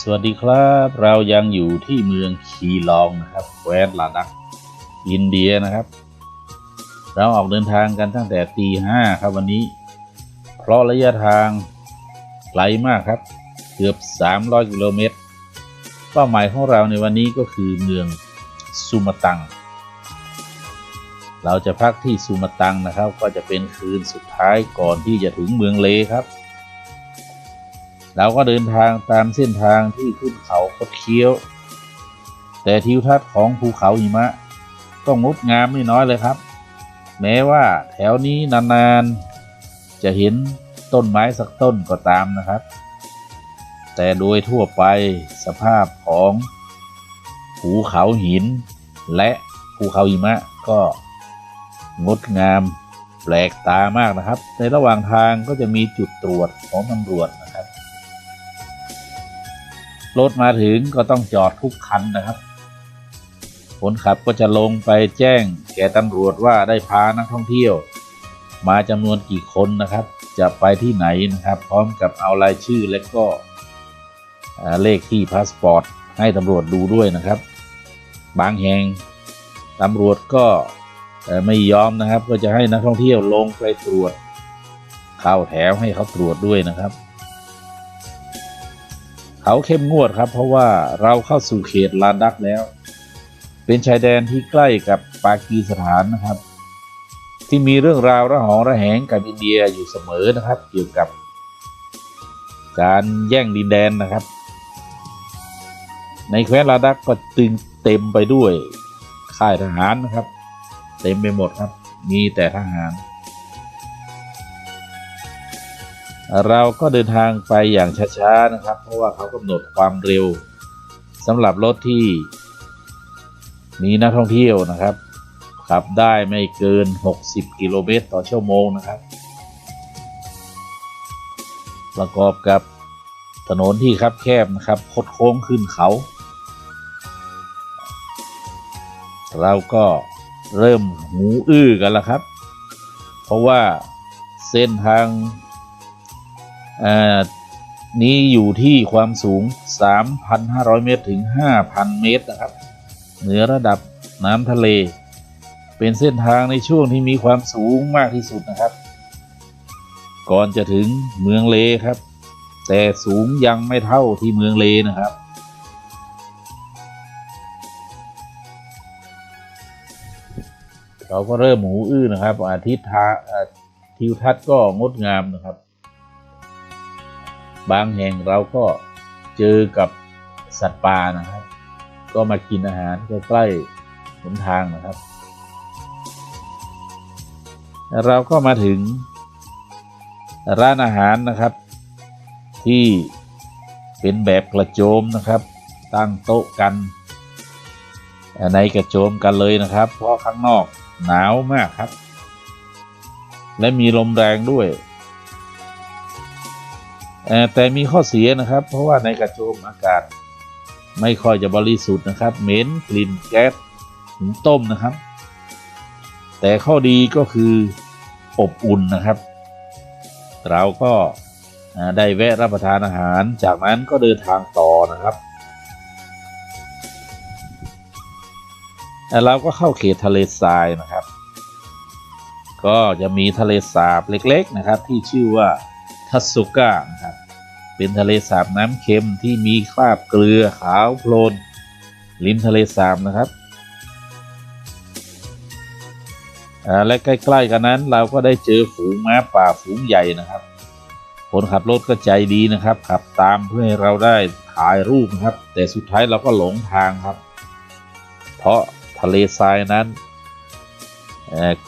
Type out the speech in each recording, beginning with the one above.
สวัสดีครับเรายังอยู่ที่เมืองคีลองนะครับแคว้นลาดัก อินเดียนะครับ เราออกเดินทางกันตั้งแต่ตีห้าครับวันนี้ เพราะระยะทางไกลมากครับ เกือบ 300 กิโลเมตร เป้าหมายของเราในวันนี้ก็คือเมืองซูมาตัง เราจะพักที่ซูมาตังนะครับ ก็จะเป็นคืนสุดท้ายก่อนที่จะถึงเมืองเลครับ เราก็เดินทางตามเส้นทางที่ขึ้นเขาคดเคี้ยว แต่ทิวทัศน์ของภูเขาหิมะก็งงดงามไม่น้อยเลยครับ แม้ว่าแถวนี้นานๆ จะเห็นต้นไม้สักต้นก็ตามนะครับ แต่โดยทั่วไปสภาพของภูเขาหิน และภูเขาหิมะก็งดงามแปลกตามากนะครับ ในระหว่างทางก็จะมีจุดตรวจของตำรวจ รถมาถึงก็ต้องจอดทุกคันนะครับ คนขับก็จะลงไปแจ้งแก่ตำรวจว่าได้พานักท่องเที่ยว มาจำนวนกี่คนนะครับ จะไปที่ไหนนะครับ พร้อมกับเอารายชื่อและก็เลขที่พาสปอร์ตให้ตำรวจดูด้วยนะครับ บางแห่งตำรวจก็ไม่ยอมนะครับ ก็จะให้นักท่องเที่ยวลงไปตรวจเข้าแถวให้เขาตรวจด้วยนะครับ เขาเข้มงวดครับ เพราะว่าเราเข้าสู่เขตลาดักแล้ว เป็นชายแดนที่ใกล้กับปากีสถานนะครับ ที่มีเรื่องราวระหองระแหงกับอินเดียอยู่เสมอนะครับ เกี่ยวกับ การแย่งดินแดนนะครับ ในแคว้นลาดักก็ตึงเต็มไปด้วยค่ายทหารนะครับ เต็มไปหมดครับ มีแต่ทหาร เราก็เดินทางไปอย่างช้าๆนะครับ เพราะว่าเขากำหนดความเร็วสำหรับรถที่ มีนักท่องเที่ยวนะครับขับได้ไม่เกิน 60 กิโลเมตรต่อชั่วโมงนะครับ ประกอบกับถนนที่คับแคบนะครับคดโค้งขึ้นเขา เราก็เริ่มหูอื้อกันแล้วครับ เพราะว่าเส้นทาง นี้อยู่ที่ความสูง 3,500 เมตรถึง 5,000 เมตรนะครับ เหนือระดับน้ำทะเล เป็นเส้นทางในช่วงที่มีความสูงมากที่สุดนะครับ ก่อนจะถึงเมืองเลครับ แต่สูงยังไม่เท่าที่เมืองเลนะครับเราก็เริ่มหูอื้อนะครับอาทิตย์ทาทิวทัศน์ก็งดงามนะครับ บางแห่งเราก็เจอกับสัตว์ป่านะครับ ก็มากินอาหารใกล้ๆหนทางนะครับ เราก็มาถึงร้านอาหารนะครับ ที่เป็นแบบกระโจมนะครับ ตั้งโต๊ะกันในกระโจมกันเลยนะครับ เพราะข้างนอกหนาวมากครับ และมีลมแรงด้วย แต่มีข้อเสียนะครับ เพราะว่าในกระโจมอากาศ ไม่ค่อยจะบริสุทธิ์นะครับ เหม็นกลิ่นแก๊สหุงต้มนะครับ แต่ข้อดีก็คืออบอุ่นนะครับ เราก็ได้แวะรับประทานอาหาร จากนั้นก็เดินทางต่อนะครับแล้วเราก็เข้าเขตทะเลทรายนะครับ ก็จะมีทะเลสาบเล็ก ๆนะครับ ที่ชื่อว่า ทัสุก้านะครับเป็นทะเลสาบน้ำเค็มที่มีคราบเกลือขาวโพลนริมทะเลสาบนะครับและใกล้ๆกันนั้นเราก็ได้เจอฝูงม้าป่าฝูงใหญ่นะครับ คนขับรถก็ใจดีนะครับขับตามเพื่อให้เราได้ถ่ายรูปนะครับ แต่สุดท้ายเราก็หลงทางครับ เพราะทะเลทรายนั้น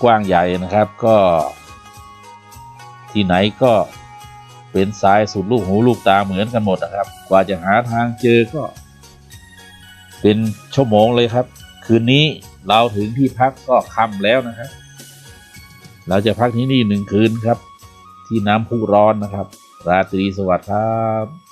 กว้างใหญ่นะครับก็ที่ไหนก็ เป็นสายสุดลูกหูลูกตาเหมือนกันหมดนะครับ กว่าจะหาทางเจอก็ เป็นชั่วโมงเลยครับ คืนนี้เราถึงที่พักก็ค่ำแล้วนะครับเราจะพักที่นี่หนึ่งคืนครับ ที่น้ำพุร้อนนะครับ ราตรีสวัสดิ์ครับ